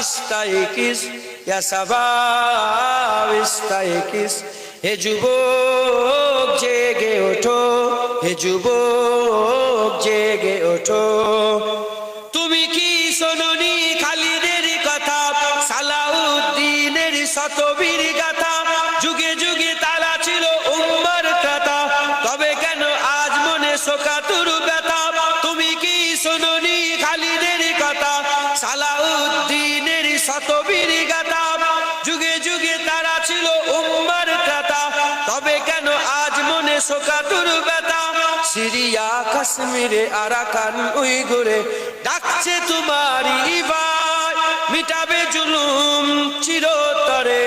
ইস্তাইকিস ইয়া সাবাব ইস্তাইকিস। হে যুবক জেগে ওঠো হে যুবক জেগে ওঠো। সিরিয়া কাশ্মীরে আরাকান উইগুরে ডাকছে তোমারই মিটাবে জুলুম চিরতরে,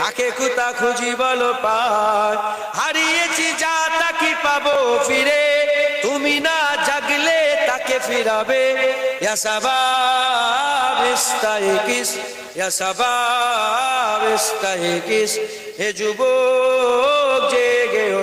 তাকে কুতা খুঁজি বলো পায়। হারিয়েছি যা তাকে পাবো ফিরে, তুমি না জাগলে তাকে ফিরাবে। হে যুবক।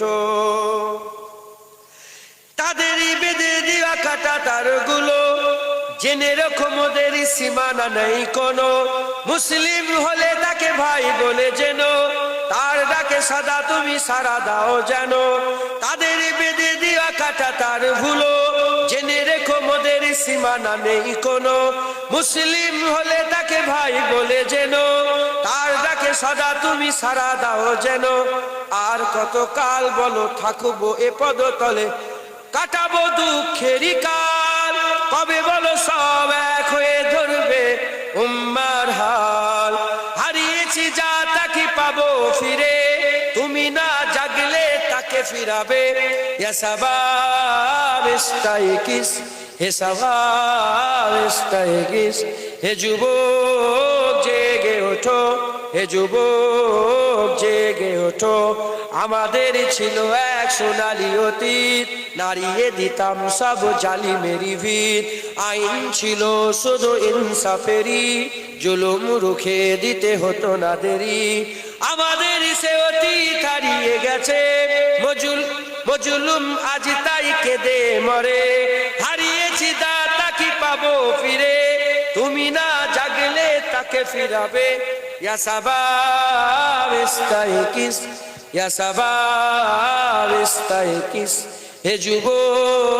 ওঠো তাদেরই বেঁধে দেওয়া কাটা তারগুলো, জেনে রকম ওদের সীমানা নেই কোনো। মুসলিম হলে তাকে ভাই বলে যেন তার ডাকে সাদা তুমি সারা দাও যেন। তাদের বেঁধে দেওয়া কাটা তার ভুলো। জেনে রেখো মোদের সীমানা নেই কোনো। মুসলিম হলে তাকে ভাই বলে যেন তার ডাকে সাদা তুমি সারা দাও যেন। আর কত কাল বলো থাকব এ পদতলে। কাটাবো দুঃখেরই কাল। কবে বলো সব এক হয়ে ধরবে উম্মার হাল। হারিয়েছি যা পাবো ফিরে। তুমি না জাগলে তাকে ফিরাবে। সাবাব ইস্তাইকিস হে যুবক, জেগে ওঠো। হে যুবক, জেগে ওঠো। আমাদের ছিল এক সোনালি অতীত। নারিয়ে দিতাম সব জালি মেরি ভিত। আইন ছিল শুধু ইনসাফেরি জুলুম রুখে দিতে হতো না দেরি। আমাদের সে অতীত হারিয়ে গেছে। মজুল মজুলুম আজ তাই কেঁদে মরে। হারিয়েছি দাতা কি পাবো ফিরে। তুমি না জাগলে তাকে ফিরাবে। ইয়া সাবাব ইস্তাইকিস ইয়া ইস্তাইকিস হে যুবক